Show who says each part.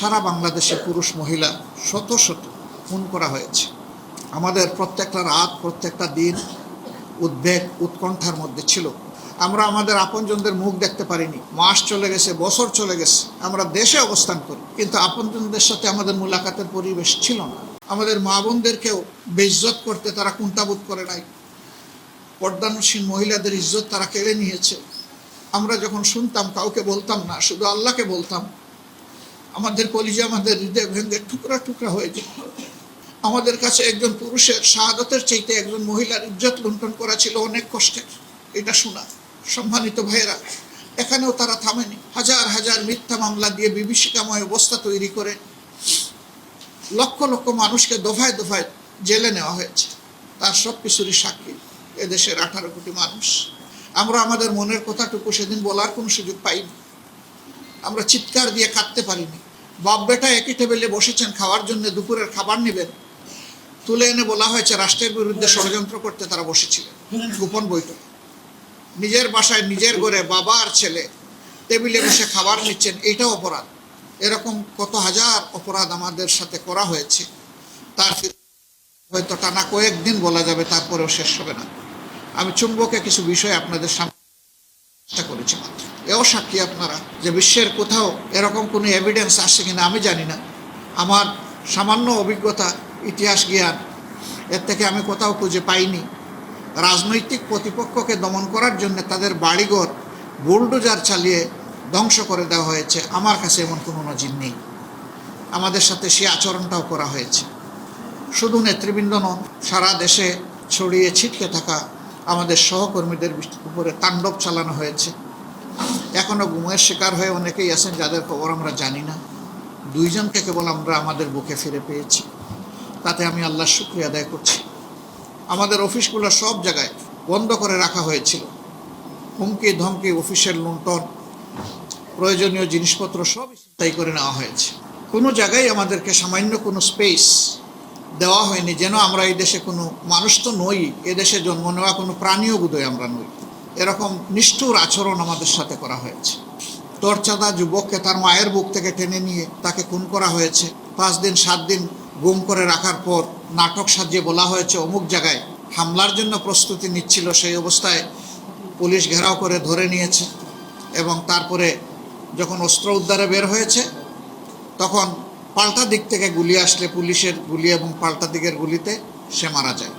Speaker 1: সারা বাংলাদেশে পুরুষ মহিলা শত শত খুন করা হয়েছে। আমাদের প্রত্যেকটা রাত, প্রত্যেকটা দিন উদ্বেগ, উৎকণ্ঠার মধ্যে ছিল। আমরা আমাদের আপনজনদের মুখ দেখতে পারিনি। মাস চলে গেছে, বছর চলে গেছে। আমরা দেশে অবস্থান করি। কিন্তু আপনজনদের সাথে আমাদের মুলাকাতের পরিবেশ ছিল না। আমাদের মা বোনদেরকেও বেইজ্জত করতে তারা কুণ্ঠাবোধ করে নাই। পর্দানুসীন মহিলাদের ইজ্জত তারা কেড়ে নিয়েছে। আমরা যখন শুনতাম, কাউকে বলতাম না, শুধু আল্লাহকে বলতাম আমাদের কলিজা, আমাদের হৃদয় ভেঙে টুকরা টুকরা হয়ে যেত। আমাদের কাছে একজন পুরুষের শাহাদতের চাইতে একজন মহিলার ইজ্জত লুণ্ঠন করা ছিল অনেক কষ্টের। এটা শোনা, সম্মানিত ভাইয়েরা, এখানেও তারা থামেনি। হাজার হাজার মিথ্যা মামলা দিয়ে বিভীষিকাময় অবস্থা তৈরি করে লক্ষ লক্ষ মানুষকে দফায় দফায় জেলে নেওয়া হয়েছে। তার সব কিছুরই সাক্ষী এদেশের আঠারো কোটি মানুষ। আমরা আমাদের মনের কথাটুকু সেদিন বলার কোনো সুযোগ পাইনি। আমরা চিৎকার দিয়ে কাঁদতে পারিনি। বাপ বেটা একই টেবিলে বসেছেন, খাওয়ার জন্য দুপুরের খাবার নেবেন। তুলে এনে বলা হয়েছে, রাষ্ট্রের বিরুদ্ধে ষড়যন্ত্র করতে তারা বসেছিলেন। গোপন বৈঠক। নিজের বাসায় নিজের ঘরে বাবা আর ছেলে। টেবিলে বসে খাবার নিচ্ছেন এইটাও অপরাধ। এরকম কত হাজার অপরাধ আমাদের সাথে করা হয়েছে। তার হয়তো টানা কয়েকদিন বলা যাবে, তারপরেও শেষ হবে না। আমি চুম্বকে কিছু বিষয় আপনাদের সামনে চেষ্টা করেছি মাত্র। এও সাক্ষী আপনারা যে বিশ্বের কোথাও এরকম কোনো এভিডেন্স আসছে কিনা আমি জানি না। আমার সামান্য অভিজ্ঞতা, ইতিহাস, জ্ঞান, এর থেকে আমি কোথাও খুঁজে পাইনি। রাজনৈতিক প্রতিপক্ষকে দমন করার জন্য তাদের বাড়িঘর, বুলডোজার চালিয়ে ধ্বংস করে দেওয়া হয়েছে। আমার কাছে এমন কোনো নজির নেই। আমাদের সাথে সে আচরণটাও করা হয়েছে। শুধু নেতৃবৃন্দ নন, সারা দেশে ছড়িয়ে ছিটকে থাকা আমাদের সহকর্মীদের উপরে তাণ্ডব চালানো হয়েছে। এখনও গুমের শিকার হয়ে অনেকেই আছেন যাদের খবর আমরা জানি না। দুইজনকে কেবল আমরা আমাদের বুকে ফিরে পেয়েছি। তাতে আমি আল্লাহর শুক্রিয়া আদায় করছি। আমাদের অফিসগুলো সব জায়গায় বন্ধ করে রাখা হয়েছিল। হুমকি ধমকি, অফিসের লুণ্ঠন, প্রয়োজনীয় জিনিসপত্র সব তাই করে নেওয়া হয়েছে। কোনো জায়গায় আমাদেরকে সামান্য কোনো স্পেস দেওয়া হয়নি, যেন আমরা এই দেশে কোনো মানুষ তো নই এদেশে জন্ম নেওয়া কোনো প্রাণীয় বোধহয় আমরা নই। এরকম নিষ্ঠুর আচরণ আমাদের সাথে করা হয়েছে। তরচাদা যুবককে তার মায়ের বুক থেকে টেনে নিয়ে তাকে খুন করা হয়েছে। পাঁচ দিন, সাত দিন গুম করে রাখার পর নাটক সাজিয়ে বলা হয়েছে, অমুক জায়গায় হামলার জন্য প্রস্তুতি নিচ্ছিল সেই অবস্থায় পুলিশ ঘেরাও করে ধরে নিয়েছে এবং তারপরে যখন অস্ত্র উদ্ধারে বের হয়েছে, তখন পাল্টা দিক থেকে গুলি আসলে পুলিশের গুলি এবং পাল্টা দিকের গুলিতে সে মারা যায়।